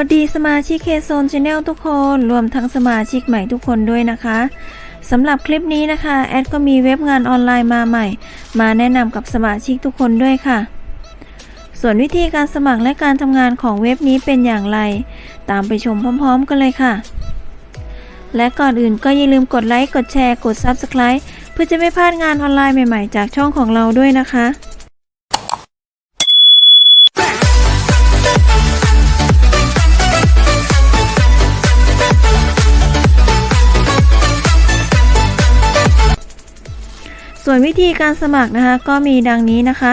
วัสดีสมาชิกเคโซนชาแนลทุกคนรวมทั้งสมาชิกใหม่ทุกคนด้วยนะคะสำหรับคลิปนี้นะคะ แอดก็มีเว็บงานออนไลน์มาใหม่ มาแนะนำกับสมาชิกทุกคนด้วยค่ะ ส่วนวิธีการสมัครและการทำงานของเว็บนี้เป็นอย่างไร ตามไปชมพร้อมๆกันเลยค่ะ และก่อนอื่นก็อย่าลืมกดไลค์กดแชร์กด Subscribe เพื่อจะไม่พลาดงานออนไลน์ใหม่ๆ จากช่องของเราด้วยนะคะ ส่วนวิธีการสมัครนะคะก็มีดังนี้นะคะ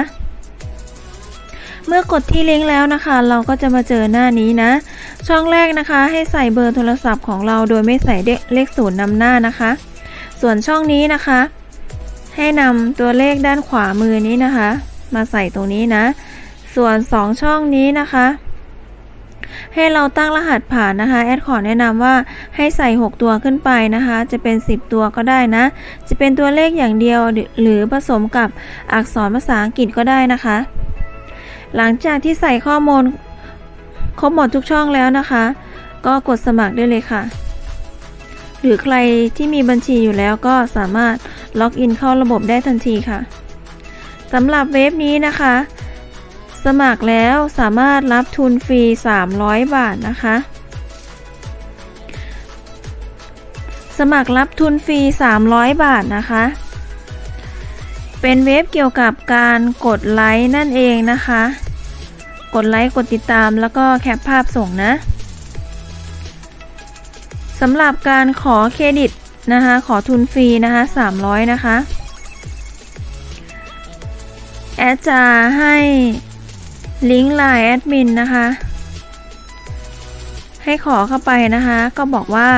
เมื่อกดที่ลิงก์แล้วนะคะ เราก็จะมาเจอหน้านี้นะ ช่องแรกนะคะ ให้ใส่เบอร์โทรศัพท์ของเราโดยไม่ใส่เลขศูนย์นำหน้านะคะ ส่วนช่องนี้นะคะ ให้นำตัวเลขด้านขวามือนี้นะคะ มาใส่ตรงนี้นะ ส่วน 2 ช่องนี้นะคะ ให้เราตั้งรหัสผ่านนะคะแอดขอแนะนำว่าให้ใส่ 6 ตัวขึ้นไปนะคะ จะเป็น 10 ตัวก็ได้นะ จะเป็นตัวเลขอย่างเดียวหรือผสมกับอักษรภาษาอังกฤษก็ได้นะคะ หลังจากที่ใส่ข้อมูลครบหมดทุกช่องแล้วนะคะ ก็กดสมัครได้เลยค่ะ หรือใครที่มีบัญชีอยู่แล้วก็สามารถล็อกอินเข้าระบบได้ทันทีค่ะสำหรับเว็บนี้นะคะ สมัครแล้วสามารถรับทุนฟรี 300 บาทนะคะ สมัครรับทุนฟรี 300 บาทนะคะ เป็นเว็บเกี่ยวกับการกดไลค์นั่นเองนะคะ กดไลค์กดติดตามแล้วก็แคปภาพส่งนะสำหรับการขอเครดิตนะคะ ขอทุนฟรีนะคะ 300 นะคะ แอดจะให้ ลิงก์ไลน์แอดมินนะคะ ให้ขอเข้าไปนะคะ ก็บอกว่า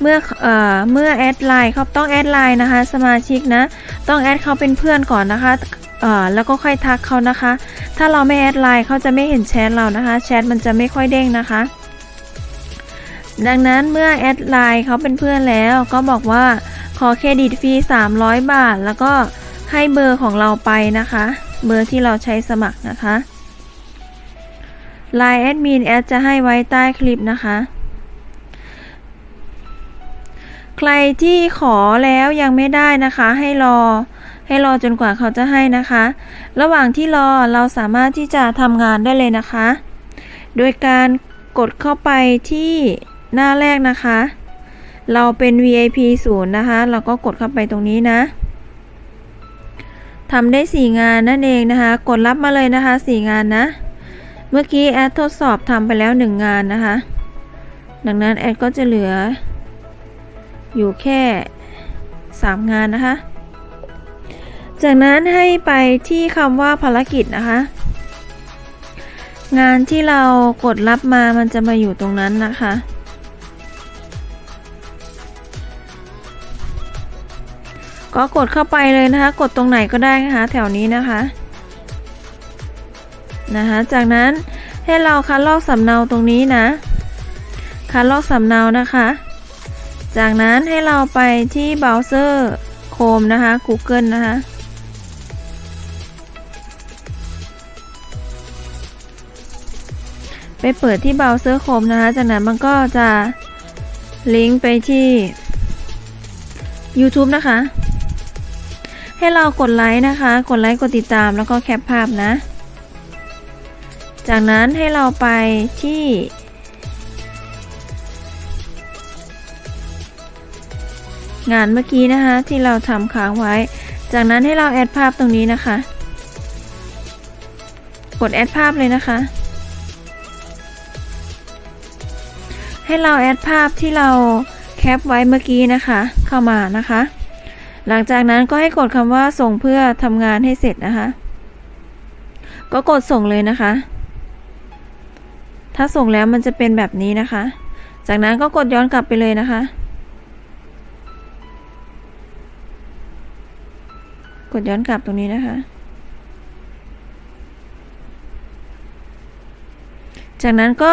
เมื่อเอ่อเมื่อแอดไลน์เขาต้องแอดไลน์นะคะ สมาชิกนะ ต้องแอดเขาเป็นเพื่อนก่อนนะคะเอ่อแล้วก็ค่อยทักเขานะคะ ถ้าเราไม่แอดไลน์เขาจะไม่เห็นแชทเรานะคะ แชทมันจะไม่ค่อยเด้งนะคะ ดังนั้นเมื่อแอดไลน์เขาเป็นเพื่อนแล้ว ก็บอกว่าขอเครดิตฟรี 300 บาท แล้วก็ให้เบอร์ของเราไปนะคะ เบอร์ที่เราใช้สมัครนะคะ ไลน์แอดมินแอดจะให้ไว้ใต้คลิปนะคะ ใครที่ขอแล้วยังไม่ได้นะคะ ให้รอให้รอจนกว่าเขาจะให้นะคะ ระหว่างที่รอเราสามารถที่จะทำงานได้เลยนะคะ โดยการกดเข้าไปที่หน้าแรกนะคะ เราเป็น VIP 0นะคะ เราก็กดเข้าไปตรงนี้นะทำได้ 4 งานนั่นเองนะคะ กดรับมาเลยนะคะ 4 งานนะ มื่อกี้แอดทดสอบทำไปแล้ว1งานนะคะ ดังนั้นแอดก็จะเหลือ อยู่แค่ 3 งานนะคะ จากนั้นให้ไปที่คำว่าภารกิจนะคะ งานที่เรากดรับมามันจะมาอยู่ตรงนั้นนะคะก็กดเข้าไปเลยนะคะ กดตรงไหนก็ได้นะคะ แถวนี้นะคะ นะคะจากนั้นให้เราคัดลอกสำเนาตรงนี้นะ คัดลอกสำเนานะคะ จากนั้นให้เราไปที่เบราว์เซอร์โคมนะคะ Google นะคะ ไปเปิดที่เบราว์เซอร์โคมนะคะ จากนั้นมันก็จะลิงก์ไปที่ YouTube นะคะ ให้เรากดไลค์นะคะ กดไลค์กดติดตามแล้วก็แคปภาพนะ จากนั้นให้เราไปที่ งานเมื่อกี้นะคะ ที่เราทำค้างไว้ จากนั้นให้เราแอดภาพตรงนี้นะคะ กดแอดภาพเลยนะคะ ให้เราแอดภาพที่เราแคปไว้เมื่อกี้นะคะ เข้ามานะคะ หลังจากนั้นก็ให้กดคำว่าส่งเพื่อทำงานให้เสร็จนะคะ ก็กดส่งเลยนะคะ ถ้าส่งแล้วมันจะเป็นแบบนี้นะคะ จากนั้นก็กดย้อนกลับไปเลยนะคะ กดย้อนกลับตรงนี้นะคะ จากนั้นก็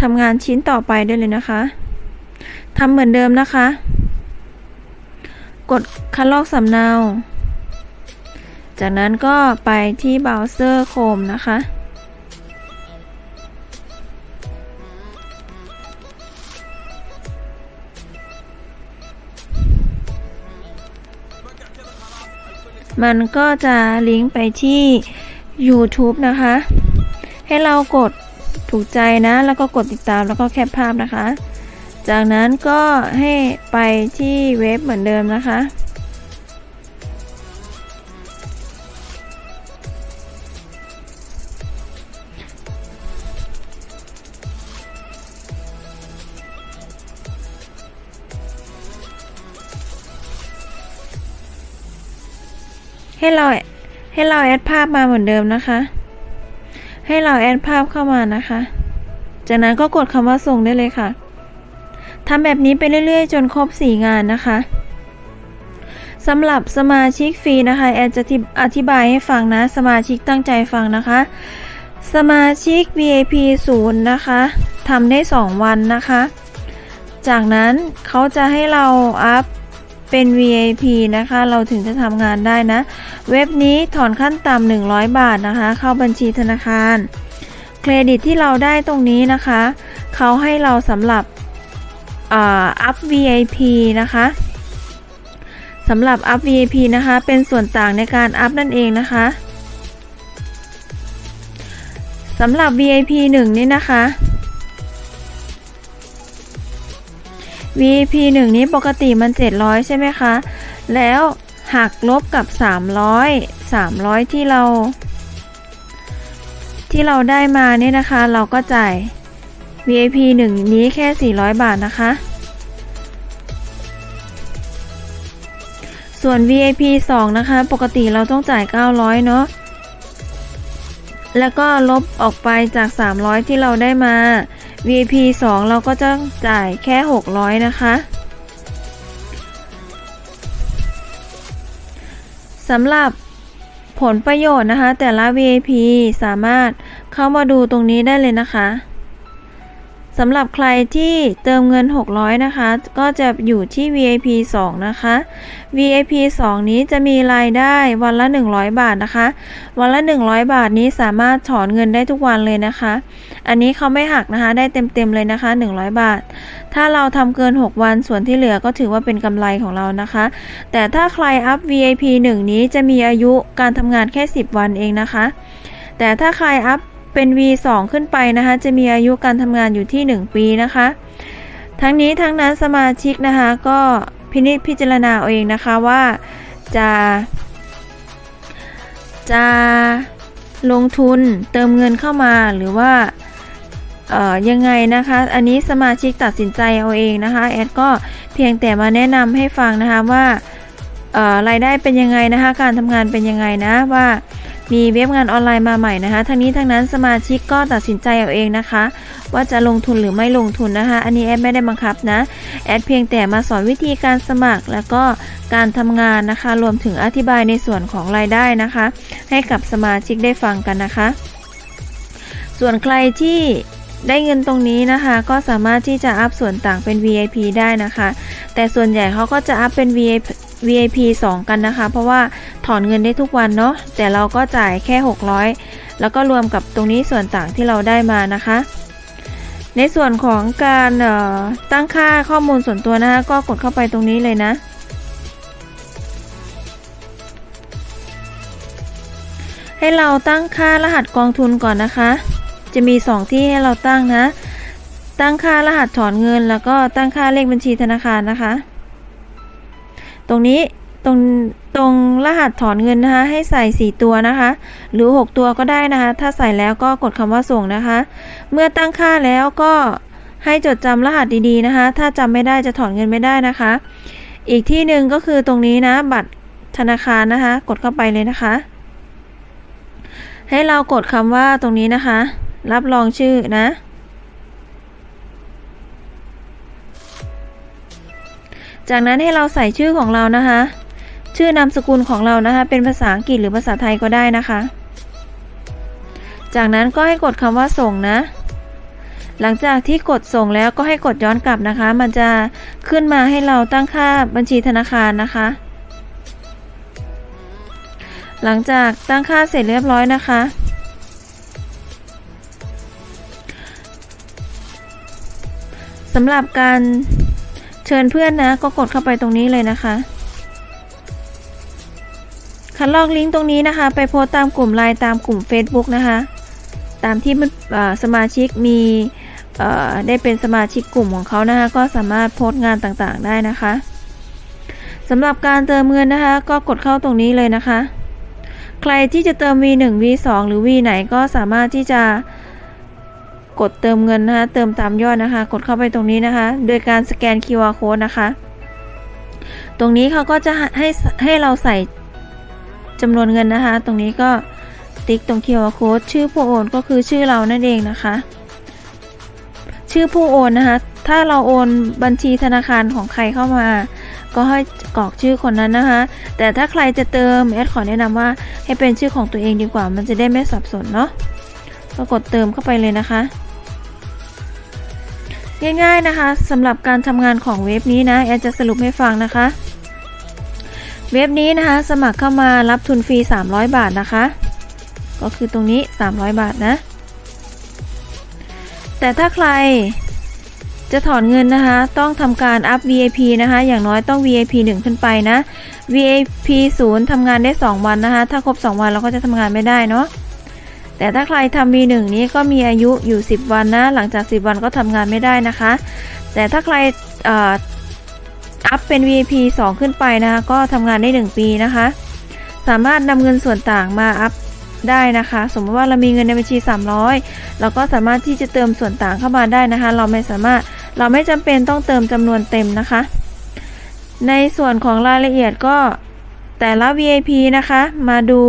ทำงานชิ้นต่อไปได้เลยนะคะทำเหมือนเดิมนะคะ กดคัดลอกสำเนา จากนั้นก็ไปที่เบราว์เซอร์โคมนะคะ มันก็จะลิงก์ไปที่ YouTube นะคะ ให้เรากดถูกใจนะ แล้วก็กดติดตามแล้วก็แคปภาพนะคะ จากนั้นก็ให้ไปที่เว็บเหมือนเดิมนะคะ ให้เราให้เราแอดภาพมาเหมือนเดิมนะคะ ให้เราแอดภาพเข้ามานะคะ จากนั้นก็กดคำว่าส่งได้เลยค่ะทำแบบนี้ไปเรื่อยๆ จนครบ 4 งานนะคะสำหรับสมาชิกฟรีนะคะ แอดจะอธิบายให้ฟังนะ สมาชิกตั้งใจฟังนะคะ สมาชิก VIP 0นะคะทำได้ 2 วันนะคะ จากนั้นเขาจะให้เราอัพ เป็น VIP นะคะ เราถึงจะทำงานได้นะ เว็บนี้ถอนขั้นต่ำ100 บาทนะคะ เข้าบัญชีธนาคาร เครดิตที่เราได้ตรงนี้นะคะ เขาให้เราสำหรับอัพ VIP นะคะสำหรับอัพ VIP นะคะ เป็นส่วนต่างในการอัพนั่นเองนะคะสำหรับ VIP 1 นี่นะคะ VIP 1 นี้ปกติมัน 700 ใช่ไหมคะ แล้วหักลบกับ 300 300 ที่เรา ที่เราได้มาเนี่ยนะคะ เราก็จ่าย VIP 1 นี้แค่ 400 บาทนะคะ ส่วน VIP 2 นะคะ ปกติเราต้องจ่าย 900 เนาะแล้วก็ลบออกไปจาก 300 ที่เราได้มา VIP 2 เราก็จะจ่ายแค่ 600 นะคะสำหรับผลประโยชน์นะคะ แต่ละ VIP สามารถเข้ามาดูตรงนี้ได้เลยนะคะ สำหรับใครที่เติมเงิน 600 นะคะ ก็จะอยู่ที่ VIP 2 นะคะ VIP 2 นี้จะมีรายได้วันละ 100 บาทนะคะ วันละ 100 บาทนี้สามารถถอนเงินได้ทุกวันเลยนะคะ อันนี้เขาไม่หักนะคะ ได้เต็มๆเลยนะคะ 100 บาท ถ้าเราทำเกิน 6 วันส่วนที่เหลือก็ถือว่าเป็นกำไรของเรานะคะ แต่ถ้าใครอัพ VIP 1 นี้จะมีอายุการทำงานแค่ 10 วันเองนะคะ แต่ถ้าใครอัพ เป็น V2 ขึ้นไปนะคะ จะมีอายุการทำงานอยู่ที่ 1 ปีนะคะ ทั้งนี้ทั้งนั้นสมาชิกนะคะ ก็พินิจพิจารณาเอาเองนะคะว่าจะ จะลงทุนเติมเงินเข้ามาหรือว่าเอ่อยังไงนะคะ อันนี้สมาชิกตัดสินใจเอาเองนะคะ แอดก็เพียงแต่มาแนะนำให้ฟังนะคะว่าเอ่อรายได้เป็นยังไงนะคะ การทำงานเป็นยังไงนะว่า มีเว็บงานออนไลน์มาใหม่นะคะทั้งนี้ทั้งนั้นสมาชิกก็ตัดสินใจเอาเองนะคะ ว่าจะลงทุนหรือไม่ลงทุนนะคะ อันนี้แอดไม่ได้บังคับนะ แอดเพียงแต่มาสอนวิธีการสมัครแล้วก็การทำงานนะคะ รวมถึงอธิบายในส่วนของรายได้นะคะ ให้กับสมาชิกได้ฟังกันนะคะ ส่วนใครที่ได้เงินตรงนี้นะคะก็สามารถที่จะอัพส่วนต่างเป็น VIP ได้นะคะ แต่ส่วนใหญ่เขาก็จะอัพเป็น VIP VIP 2 กันนะคะ เพราะว่าถอนเงินได้ทุกวันเนาะแต่เราก็จ่ายแค่ 600 แล้วก็รวมกับตรงนี้ส่วนต่างที่เราได้มานะคะ ในส่วนของการตั้งค่าข้อมูลส่วนตัวนะคะก็กดเข้าไปตรงนี้เลยนะให้เราตั้งค่ารหัสกองทุนก่อนนะคะ จะมี 2 ที่ให้เราตั้งนะ ตั้งค่ารหัสถอนเงิน แล้วก็ตั้งค่าเลขบัญชีธนาคารนะคะ ตรงนี้ตรงตรงรหัสถอนเงินนะคะ ให้ใส่ 4 ตัวนะคะ หรือ 6 ตัวก็ได้นะคะ ถ้าใส่แล้วก็กดคำว่าส่งนะคะ เมื่อตั้งค่าแล้วก็ให้จดจำรหัสดีๆนะคะ ถ้าจำไม่ได้จะถอนเงินไม่ได้นะคะ อีกที่หนึ่งก็คือตรงนี้นะ บัตรธนาคารนะคะ กดเข้าไปเลยนะคะ ให้เรากดคำว่าตรงนี้นะคะ รับรองชื่อนะ จากนั้นให้เราใส่ชื่อของเรานะคะ ชื่อนามสกุลของเรานะคะ เป็นภาษาอังกฤษหรือภาษาไทยก็ได้นะคะ จากนั้นก็ให้กดคำว่าส่งนะ หลังจากที่กดส่งแล้วก็ให้กดย้อนกลับนะคะ มันจะขึ้นมาให้เราตั้งค่าบัญชีธนาคารนะคะ หลังจากตั้งค่าเสร็จเรียบร้อยนะคะสำหรับการ เชิญเพื่อนนะ ก็กดเข้าไปตรงนี้เลยนะคะคัดลอกลิงก์ตรงนี้นะคะ ไปโพสตามกลุ่มไลน์ตามกลุ่ม Facebook นะคะ ตามที่มันสมาชิกมีได้เป็นสมาชิกกลุ่มของเขานะคะ ก็สามารถโพสต์งานต่างๆได้นะคะสำหรับการเติมเงินนะคะ ก็กดเข้าตรงนี้เลยนะคะ ใครที่จะเติม V1 V2 หรือ V ไหนก็สามารถที่จะ กดเติมเงินนะคะเติมตามยอดนะคะ กดเข้าไปตรงนี้นะคะ โดยการสแกน QR code นะคะ ตรงนี้เขาก็จะให้ให้เราใส่จำนวนเงินนะคะ ตรงนี้ก็ติ๊กตรง QR code ชื่อผู้โอนก็คือชื่อเรานั่นเองนะคะ ชื่อผู้โอนนะคะ ถ้าเราโอนบัญชีธนาคารของใครเข้ามา ก็ให้กรอกชื่อคนนั้นนะคะ แต่ถ้าใครจะเติมแอดขอแนะนำว่าให้เป็นชื่อของตัวเองดีกว่า มันจะได้ไม่สับสนเนาะ ก็กดเติมเข้าไปเลยนะคะ ง่ายๆนะคะสำหรับการทำงานของเว็บนี้นะแอดจะสรุปให้ฟังนะคะ เว็บนี้นะคะ สมัครเข้ามารับทุนฟรี 300 บาทนะคะ ก็คือตรงนี้ 300 บาทนะ แต่ถ้าใครจะถอนเงินนะคะ ต้องทำการอัพ VIP นะคะ อย่างน้อยต้อง VIP 1 ขึ้นไปนะ VIP 0ทำงานได้ 2 วันนะคะ ถ้าครบ 2 วันเราก็จะทำงานไม่ได้เนาะ แต่ถ้าใครทำ V1 นี้ก็มีอายุอยู่ 10 วันนะ หลังจาก 10 วันก็ทำงานไม่ได้นะคะ แต่ถ้าใครอัพเป็น VIP 2 ขึ้นไปนะคะ ก็ทำงานได้ 1 ปีนะคะ สามารถนำเงินส่วนต่างมาอัพได้นะคะ สมมติว่าเรามีเงินในบัญชี 300 เราก็สามารถที่จะเติมส่วนต่างเข้ามาได้นะคะ เราไม่สามารถเราไม่จำเป็นต้องเติมจำนวนเต็มนะคะ ในส่วนของรายละเอียดก็แต่ละ VIP นะคะ มาดู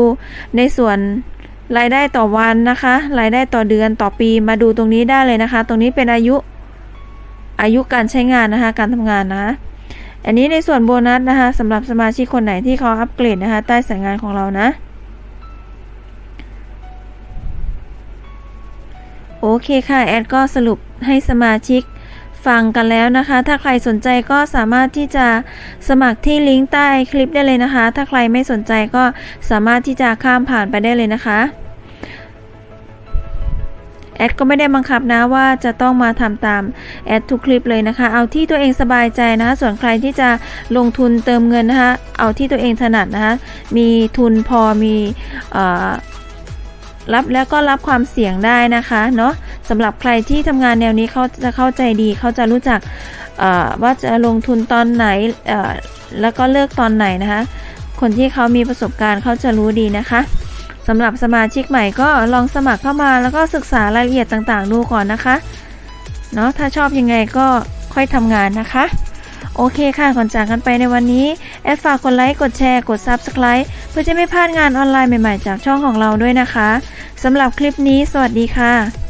ในส่วน รายได้ต่อวันนะคะ รายได้ต่อเดือนต่อปีมาดูตรงนี้ได้เลยนะคะ ตรงนี้เป็นอายุอายุการใช้งานนะคะ การทำงานนะคะอันนี้ในส่วนโบนัสนะคะสำหรับสมาชิกคนไหนที่เขาอัปเกรดนะคะ ใต้สายงานของเรานะ โอเคค่ะ แอดก็สรุปให้สมาชิก ฟังกันแล้วนะคะ ถ้าใครสนใจก็สามารถที่จะสมัครที่ลิงก์ใต้คลิปได้เลยนะคะ ถ้าใครไม่สนใจก็สามารถที่จะข้ามผ่านไปได้เลยนะคะแอดก็ไม่ได้บังคับนะว่าจะต้องมาทำตามแอดทุกคลิปเลยนะคะ เอาที่ตัวเองสบายใจนะคะส่วนใครที่จะลงทุนเติมเงินนะคะ เอาที่ตัวเองถนัดนะคะ มีทุนพอมีรับแล้วก็รับความเสี่ยงได้นะคะเนาะ สำหรับใครที่ทำงานแนวนี้เขาจะเข้าใจดี เขาจะรู้จักว่าจะลงทุนตอนไหนแล้วก็เลิกตอนไหนนะคะ คนที่เขามีประสบการณ์เขาจะรู้ดีนะคะสำหรับสมาชิกใหม่ก็ลองสมัครเข้ามาแล้วก็ศึกษารายละเอียดต่างๆ ดูก่อนนะคะเนาะถ้าชอบยังไงก็ค่อยทำงานนะคะ โอเคค่ะก่อนจากกันไปในวันนี้ แอดฝากกดไลค์กดแชร์กด Subscribe เพื่อจะไม่พลาดงานออนไลน์ใหม่ๆ จากช่องของเราด้วยนะคะสำหรับคลิปนี้ สวัสดีค่ะ